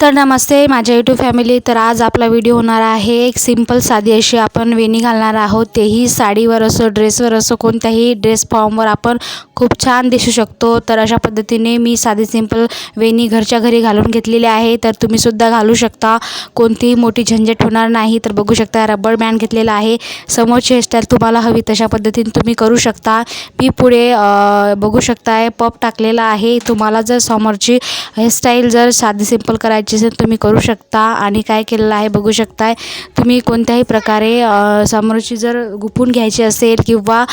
तर नमस्ते माझ्या YouTube family तर आज आपला व्हिडिओ होणार आहे. एक सिंपल साधी अशी आपण वेणी घालणार आहोत. तेही साडीवर असो ड्रेसवर असो कोणत्याही ड्रेस फॉर्मवर आपण खूप छान दिसू शकतो. तर अशा पद्धतीने मी साधी सिंपल वेणी घरच्या घरी घालून घेतलेली आहे. तर तुम्हीसुद्धा घालू शकता. कोणतीही मोठी झंझट होणार नाही. तर बघू शकता रबर बँड घेतलेला आहे. समोरची हेअरस्टाईल तुम्हाला हवी तशा पद्धतीने तुम्ही करू शकता. मी पुढे बघू शकताय पप टाकलेला आहे. तुम्हाला जर समोरची हेअरस्टाईल जर साधी सिंपल करायची असेल तुम्ही करू शकता आणि काय केलेलं आहे बघू शकताय. तुम्ही कोणत्याही प्रकारे समोरची जर गुपून घ्यायची असेल किंवा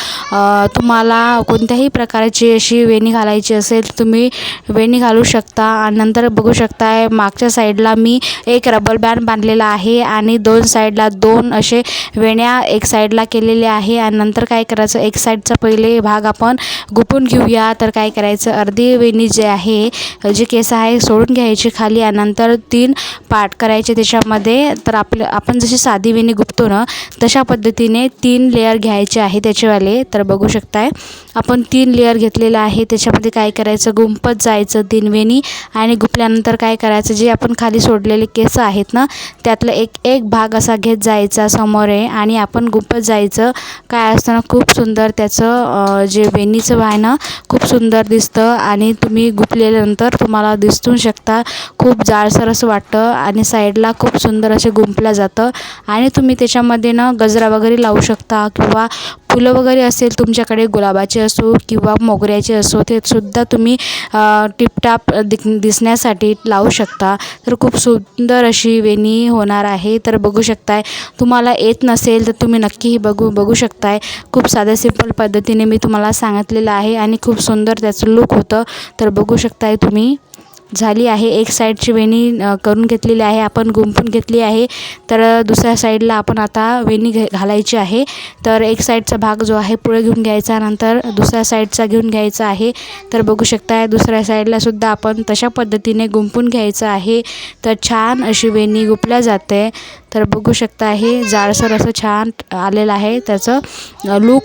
तुम्हाला कोणत्याही प्रकारची अशी वेणी घालायची असेल तुम्ही वेणी घालू शकता. आणि नंतर बघू शकताय मागच्या साईडला मी एक रबर बँड बांधलेला आहे आणि दोन साईडला दोन असे वेण्या एक साईडला केलेल्या आहे. आणि नंतर काय करायचं एक साईडचा पहिले भाग आपण गुपून घेऊया. तर काय करायचं अर्धी वेणी जे आहे जे केस आहे सोडून घ्यायची खाली. आणि नंतर तीन पार्ट करायचे त्याच्यामध्ये. तर आपलं आपण जशी साधी वेणी गुपतो ना तशा पद्धतीने तीन लेअर घ्यायचे आहे त्याचेवाले तर बघू शकताय. आपण तीन लेअर घेतलेलं आहे. त्याच्यामध्ये काय करायचं? गुंपत जायचं तीन वेणी आणि गुपल्यानंतर काय करायचं? जे आपण खाली सोडलेले केस आहेत ना त्यातलं एक एक भाग असा घेत जायचा समोर आहे आणि आपण गुंपत जायचं. काय असतं ना खूप सुंदर त्याचं जे वेणीचं आहे ना खूप सुंदर दिसतं आणि तुम्ही गुंपल्यानंतर तुम्हाला दिसून शकता. खूप जाडसर असं वाटतं आणि साईडला खूप सुंदर असे गुंपल्या जातं. आणि तुम्ही त्याच्यामध्ये ना गजरा वगैरे लावू शकता किंवा फुलं वगैरे असेल तुमच्याकडे गुलाबाचे असो किंवा मोगऱ्याचे असो ते सुद्धा तुम्ही टिपटाप दिसण्यासाठी लावू शकता. तर खूप सुंदर अशी वेणी होणार आहे. तर बघू शकताय तुम्हाला येत नसेल तर तुम्ही नक्कीही बघू बघू शकताय. खूप साध्या सिंपल पद्धतीने मी तुम्हाला सांगितलेलं आहे आणि खूप सुंदर त्याचं लुक होतं. तर बघू शकताय तुम्ही. झाली आहे. एक साईडची वेणी करून घेतलेली आहे. आपण गुंफून घेतली आहे. तर दुसऱ्या साईडला आपण आता वेणी घे घालायची आहे. तर एक साईडचा भाग जो आहे पुढे घेऊन घ्यायचा. नंतर दुसऱ्या साईडचा घेऊन घ्यायचा आहे. तर बघू शकता दुसऱ्या साईडला सुद्धा आपण तशा पद्धतीने गुंफून घ्यायचं आहे. तर छान अशी वेणी गुंपल्या जाते. तर बघू शकता हे जाडसर असं छान आलेलं आहे. त्याचं लूक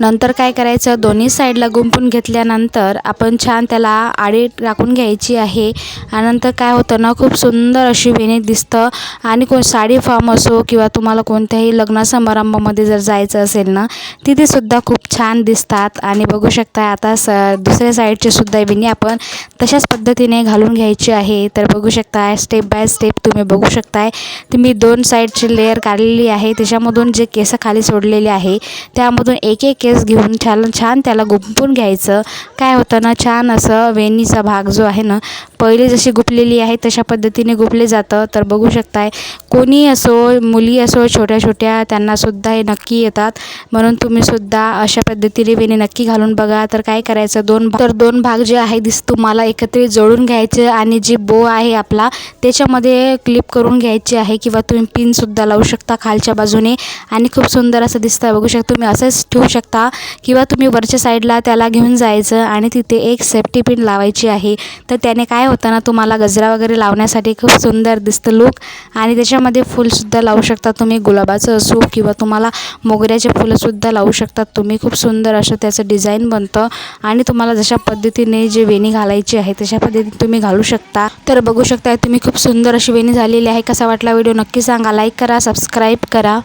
नंतर काय करायचं? दोन्ही साईडला गुंपून घेतल्यानंतर आपण छान त्याला आडी टाकून घ्यायची आहे. आणि नंतर काय होतं ना खूप सुंदर अशी वेणी दिसतं. आणि कोण साडी फॉर्म असो किंवा तुम्हाला कोणत्याही लग्न समारंभामध्ये जर जायचं असेल ना तिथेसुद्धा खूप छान दिसतात. आणि बघू शकता आता स दुसऱ्या साईडचे सुद्धा वेणी आपण तशाच पद्धतीने घालून घ्यायची आहे. तर बघू शकताय स्टेप बाय स्टेप तुम्ही बघू शकताय. तुम्ही दोन साईडची लेअर काढलेली आहे. त्याच्यामधून जे केस खाली सोडलेले आहे त्यामधून एक एक केस घेऊन छान छान त्याला गुंपून घ्यायचं. काय होतं ना छान असं वेणीचा भाग जो आहे ना पहिले जशी गुपलेली आहे तशा पद्धतीने गुपले जातं. तर बघू शकताय कोणी असो मुली असो छोट्या छोट्या त्यांनासुद्धा हे नक्की येतात. म्हणून तुम्हीसुद्धा अशा पद्धतीने वेणी नक्की घालून बघा. तर काय करायचं? दोन तर दोन भाग जे आहे दिस तुम्हाला एकत्रित जोडून घ्यायचे आणि जी बो आहे आपला त्याच्यामध्ये क्लिप करून घ्यायची आहे किंवा तुम्ही पिनसुद्धा लावू शकता खालच्या बाजूने. आणि खूप सुंदर असं दिसतं बघू शकता तुम्ही असंच ठेवू शकता. किंवा तुम्ही वरच्या साईडला त्याला घेऊन जायचं आणि तिथे एक सेफ्टी पिन लावायची आहे. तर त्याने काय होतं ना तुम्हाला गजरा वगैरे लावण्यासाठी खूप सुंदर दिसतं लूक आणि त्याच्यामध्ये फुलसुद्धा लावू शकता तुम्ही. गुलाबाचं असो किंवा तुम्हाला मोगऱ्याचे फुलंसुद्धा लावू शकतात तुम्ही. खूप सुंदर असं त्याचं डिझाईन बनतं. आणि तुम्हाला जशा पद्धतीने जे वेणी घालायची आहे तशा पद्धतीने तुम्ही घालू शकता. तर बघू शकता तुम्ही खूप सुंदर अशी वेणी झालेली आहे. कसा वाटला व्हिडिओ नक्की सांगा. लाईक करा सबस्क्राईब करा.